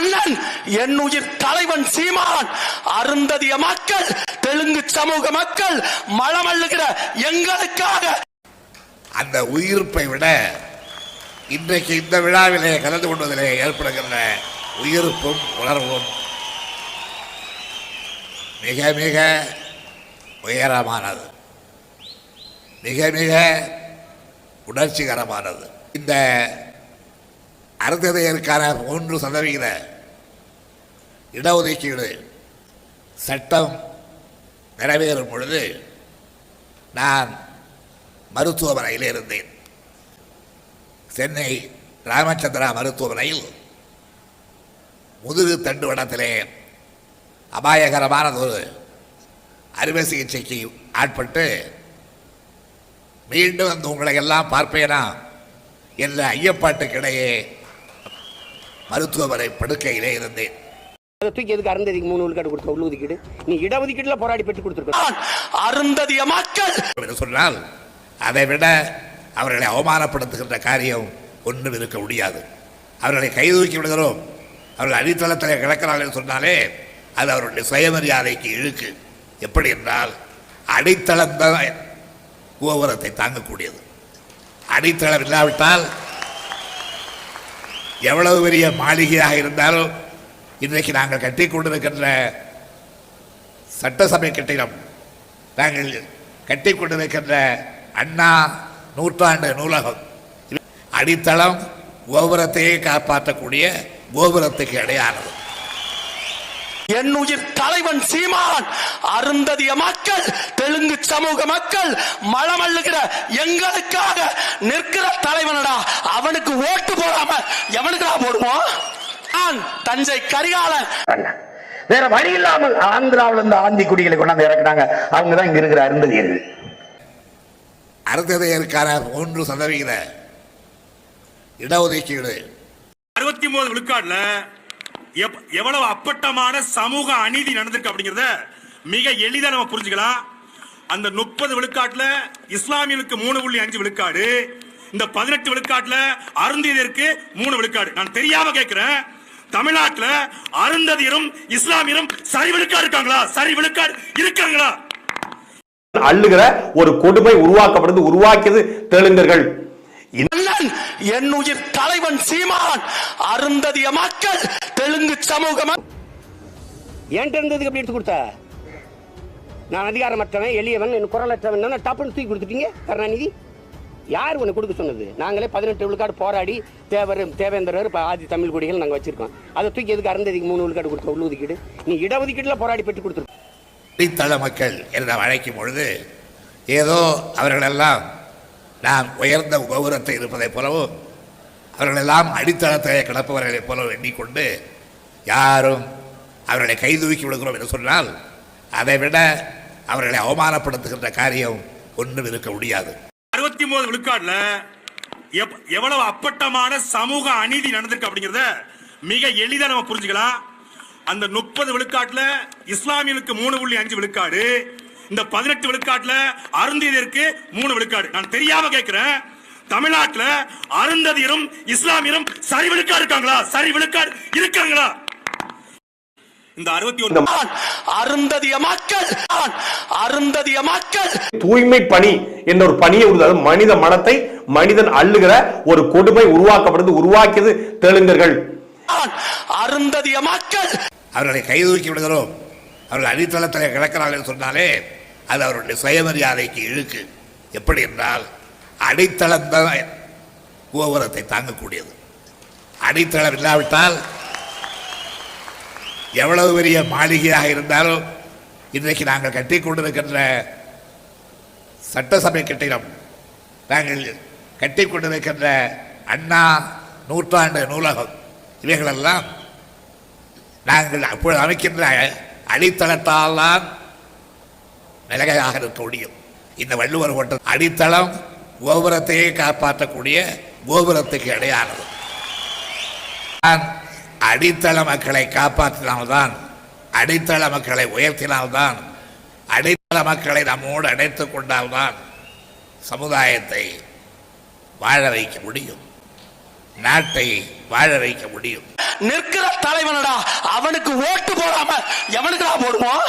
அண்ணன் என் உயிர் தலைவன் சீமான். அருந்ததிய மக்கள் தெலுங்கு சமூக மக்கள் மலமல்லுகிற எங்களுக்காக. அந்த உயிர்ப்பை விட இன்றைக்கு இந்த விழாவிலே கலந்து கொள்வதிலே ஏற்படுகின்ற உயிர்ப்பும் உணர்வும் மிக மிக உயரமானது. மிக மிக உணர்ச்சிகரமானது. இந்த அறுததையருக்கான மூன்று சதவிகித இடஒதுக்கீடு சட்டம் நிறைவேறும் பொழுது நான் மருத்துவமனையில் இருந்தேன். சென்னை ராமச்சந்திரா மருத்துவமனையில் முதுகு தண்டுவடத்திலே அபாயகரமானதொரு அறுவை சிகிச்சைக்கு ஆட்பட்டு மீண்டும் வந்து உங்களை எல்லாம் பார்ப்பேனா? என்ற ஐயப்பாட்டுக்கிடையே மருத்துவமனை படுக்கையிலே இருந்தேன். அதை தூக்கி எதுக்கு அருந்ததிக்கு மூணு விழுக்காடு கொடுத்த உள்ளுதுக்கீடு நீ இடஒதுக்கீடுல போராடி பெற்று கொடுத்துருக்க. அருந்ததிய மக்கள்! என்று சொன்னால் அதை விட அவர்களை அவமானப்படுத்துகின்ற காரியம் ஒன்றும் இருக்க முடியாது. அவர்களை கைதூக்கி விடுகிறோம். அவர்கள் அடித்தளத்தில் கிடக்கிறார்கள் என்று சொன்னாலே அது அவருடைய சுயமரியாதைக்கு இழுக்கு. எப்படி என்றால் அடித்தளம் தான் கோபுரத்தை தாங்கக்கூடியது. அடித்தளம் இல்லாவிட்டால் எவ்வளவு பெரிய மாளிகையாக இருந்தாலும் இன்றைக்கு நாங்கள் கட்டி கொண்டிருக்கின்ற சட்டசபை கட்டிடம் நாங்கள் கட்டி கொண்டிருக்கின்ற அண்ணா நூற்றாண்டு நூலகம். அடித்தளம் கோபுரத்தையே காப்பாற்றக்கூடிய கோபுரத்துக்கு இடையானது. என் உயிர் தலைவன் சீமான். அருந்ததிய மக்கள் தெலுங்கு சமூக மக்கள் மலமல்லுகிற எங்களுக்காக நிற்கிற தலைவனடா. அவனுக்கு ஓட்டு போடாம எவனுக்குடா போடுவோம்? நான் தஞ்சை கரிகாலன். வேற வழி இல்லாமல் ஆந்திராவுல இருந்து ஆந்தி குடிகளை கொண்டாந்து இறக்குனாங்க. அவங்க தான் இங்க இருக்கிற அருந்ததியர்கள். அருந்ததையருக்கான மூன்று சதவிகித இடஒதுக்கீடு அறுபத்தி மூணு விழுக்காடுல எவ்வளவு அப்பட்டமான சமூக அநீதி நடந்திருக்கு அப்படிங்கறத மிக எளிதா நம்ம புரிஞ்சுக்கலாம். அந்த முப்பது விழுக்காட்டுல இஸ்லாமியனுக்கு மூணு புள்ளி அஞ்சு விழுக்காடு இந்த பதினெட்டு விழுக்காட்டுல அருந்தியதற்கு மூணு விழுக்காடு. நான் தெரியாம கேட்கிறேன் தமிழ்நாட்டுல அருந்ததியரும் இஸ்லாமியரும் சரி விழுக்காடு இருக்காங்களா? சரி விழுக்காடு இருக்காங்களா அள்ளுகிற ஒரு கொடுமை உருவாக்கப்படுது உருவாக்கியது தெலுங்கர்கள். என் உயிர் தலைவன் சீமான். அருந்ததிய மக்கள் தெலுங்கு சமூக மக்கள் என்கிட்ட இருந்ததுக்கு எப்படி எடுத்து கொடுத்த? நான் அதிகாரமற்றவன் எளியவன் என் குரலற்றவன். டப்புன்னு தூக்கி கொடுத்துட்டீங்க கருணாநிதி? யார் உனக்கு கொடுக்க சொன்னது? நாங்களே பதினெட்டு விழுக்காடு போராடி தேவர் தேவேந்திரர் ஆதி தமிழ் குடிகள் நாங்கள் வச்சிருக்கோம். அதை தூக்கி எதுக்கு அருந்ததிக்கு மூணு விழுக்காடு கொடுத்த உள்ளுதுக்கீடு? நீ இடஒதுக்கீடுல போராடி பெற்று கொடுத்துருக்க அடித்தள மக்கள் என்று நாம் அழைக்கும் பொழுது ஏதோ அவர்களெல்லாம் நாம் உயர்ந்த கௌரவத்தை இருப்பதைப் போலவும் அவர்களெல்லாம் அடித்தளத்தை கிடப்பவர்களைப் போல எண்ணிக்கொண்டு யாரும் அவர்களை கைதூக்கி விடுகிறோம் என்று சொன்னால் அதை விட அவர்களை அவமானப்படுத்துகின்ற காரியம் ஒன்றும் இருக்க முடியாது. அறுபத்தி மூணு விழுக்காடுல எப்- எவ்வளவு அப்பட்டமான சமூக அநீதி நடந்திருக்கு அப்படிங்கறத மிக எளிதா நம்ம புரிஞ்சுக்கலாம். அந்த முப்பது விழுக்காட்டுல இஸ்லாமியர்களுக்கு மூணு புள்ளி அஞ்சு விழுக்காடு இந்த பதினெட்டு விழுக்காட்டுல அருந்தியதற்கு மூணு விழுக்காடு. நான் தெரியாம கேட்கிறேன் தமிழ்நாட்டுல அருந்ததியரும் இஸ்லாமியரும் சரி விழுக்காடு இருக்காங்களா? சரி விழுக்காடு இருக்காங்களா? இந்த அறுபத்தி ஒன்று அருந்ததிய மக்கள் அருந்ததிய மக்கள். தூய்மை பணி என்ற ஒரு பணியை உருவாது மனித மனத்தை மனிதன் அள்ளுகிற ஒரு கொடுமை உருவாக்கப்படுது உருவாக்கியது தெலுங்கர்கள். அருந்ததிய மக்கள். அவர்களை கைதூக்கி விடுகிறோம். அவர்கள் அடித்தளத்தில் கிடக்கிறார்கள் சொன்னாலே அது அவருடைய சுயமரியாதைக்கு இழுக்கு. எப்படி என்றால் அடித்தளம்தான் கோபுரத்தை தாங்கக்கூடியது. அடித்தளம் இல்லாவிட்டால் எவ்வளவு பெரிய மாளிகையாக இருந்தாலும் இன்றைக்கு நாங்கள் கட்டி கொண்டிருக்கின்ற சட்டசபை கட்டிடம் நாங்கள் கட்டி கொண்டிருக்கின்ற அண்ணா நூற்றாண்டு நூலகம் இவைகளெல்லாம் நாங்கள் அப்பொழுது அமைக்கின்ற அடித்தளத்தால் தான் நிலையாக இருக்க முடியும். இந்த வள்ளுவர் ஓட்ட அடித்தளம் கோபுரத்தையே காப்பாற்றக்கூடிய கோபுரத்துக்கு இடையானது. அடித்தள மக்களை காப்பாற்றினால்தான் அடித்தள மக்களை உயர்த்தினால்தான் அடித்தள மக்களை நம்மோடு அடைத்துக் கொண்டால்தான் சமுதாயத்தை வாழ வைக்க முடியும். நாட்டை வாழ வைக்க முடியும். நிற்கிற தலைவனடா. அவனுக்கு ஓட்டு போடாம எவனுக்குடா போடுவோம்?